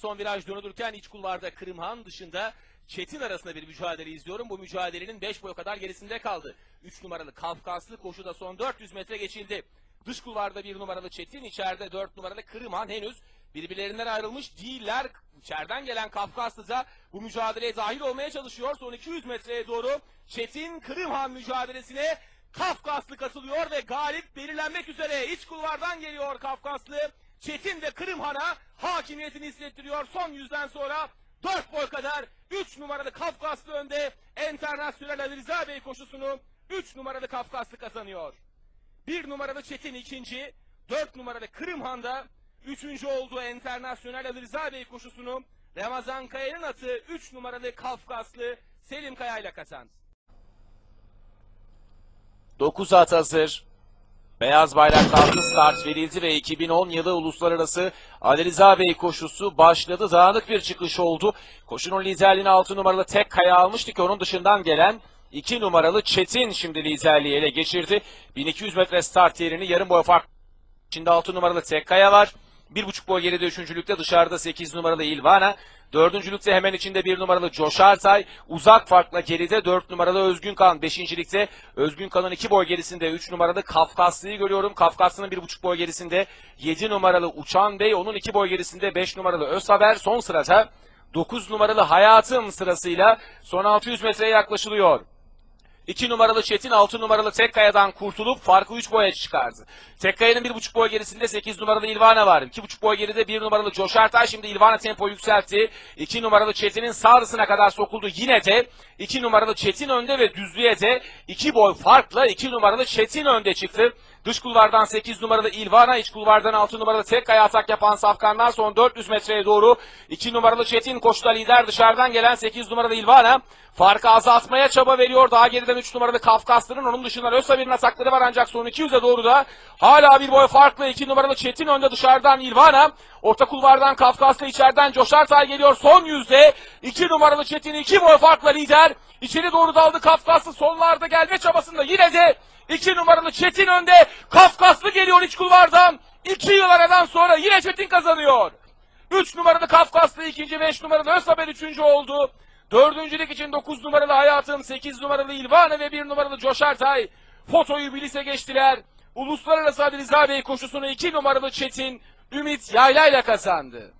Son viraj dönülürken iç kulvarda Kırımhan dışında Çetin arasında bir mücadele izliyorum. Bu mücadelenin 5 boy kadar gerisinde kaldı. 3 numaralı Kafkaslı koşuda son 400 metre geçildi. Dış kulvarda 1 numaralı Çetin, içeride 4 numaralı Kırımhan henüz birbirlerinden ayrılmış değiller. İçeriden gelen Kafkaslıca bu mücadeleye dahil olmaya çalışıyor. Son 200 metreye doğru Çetin Kırımhan mücadelesine Kafkaslı katılıyor ve galip belirlenmek üzere. İç kulvardan geliyor Kafkaslı. Çetin ve Kırımhan'a hakimiyetini hissettiriyor. Son yüzden sonra 4 boy kadar 3 numaralı Kafkaslı önde. Enternasyonel Ali Rıza Bey koşusunu 3 numaralı Kafkaslı kazanıyor. 1 numaralı Çetin ikinci, 4 numaralı Kırımhan'da üçüncü olduğu Enternasyonel Ali Rıza Bey koşusunu Ramazan Kaya'nın atı 3 numaralı Kafkaslı Selim Kaya ile kazandı. 9 at hazır. Beyaz bayraklarlı start verildi ve 2010 yılı uluslararası Ali Rıza Bey koşusu başladı. Dağınık bir çıkış oldu. Koşunun liderliğini 6 numaralı tek kaya almıştı ki onun dışından gelen 2 numaralı Çetin şimdi liderliği ele geçirdi. 1200 metre start yerini yarım boy fark. İçinde 6 numaralı tek kaya var. 1,5 boy geride üçüncülükte dışarıda 8 numaralı İlvana. Dördüncülükte hemen içinde bir numaralı Coşartay. Uzak farkla geride 4 numaralı Özgün Kan. Beşincilikte Özgün Kan'ın 2 boy gerisinde 3 numaralı Kafkaslı'yı görüyorum. Kafkaslı'nın 1,5 boy gerisinde 7 numaralı Uçan Bey. Onun 2 boy gerisinde 5 numaralı Özhaber. Son sırada 9 numaralı Hayatım sırasıyla son 600 metreye yaklaşılıyor. 2 numaralı Çetin 6 numaralı Tekkaya'dan kurtulup farkı 3 boya çıkardı. Tekkaya'nın 1,5 boy gerisinde 8 numaralı İlvana var. 2,5 boy geride 1 numaralı Coşartay şimdi İlvana tempo yükseltti. 2 numaralı Çetin'in sağrısına kadar sokuldu. Yine de 2 numaralı Çetin önde ve düzlüğe de 2 boy farkla 2 numaralı Çetin önde çıktı. Dış kulvardan 8 numaralı İlvana, iç kulvardan 6 numaralı Tekkaya atak yapan Safkanlar son 400 metreye doğru 2 numaralı Çetin koşuda lider dışarıdan gelen 8 numaralı İlvana farkı azaltmaya çaba veriyor. Daha geriden 3 numaralı Kafkaslı'nın onun dışında Özsavir'in atakları var ancak son 200'e doğru da hala bir boy farklı 2 numaralı Çetin önde dışarıdan İlvana. Orta kulvardan Kafkaslı içeriden Coşartay geliyor son yüzde 2 numaralı Çetin 2 boy farkla lider. İçeri doğru daldı Kafkaslı sonlarda gelme çabasında yine de 2 numaralı Çetin önde. Kafkaslı geliyor iç kulvardan. 2 yıl aradan sonra yine Çetin kazanıyor. 3 numaralı Kafkaslı ikinci, 5 numaralı Özhaber üçüncü oldu. Dördüncülük için 9 numaralı Hayatım, 8 numaralı İlvane ve 1 numaralı Coşartay fotoyu bilise geçtiler. Uluslararası Ali Rıza Bey koşusunu 2 numaralı Çetin Ümit Yayla ile kazandı.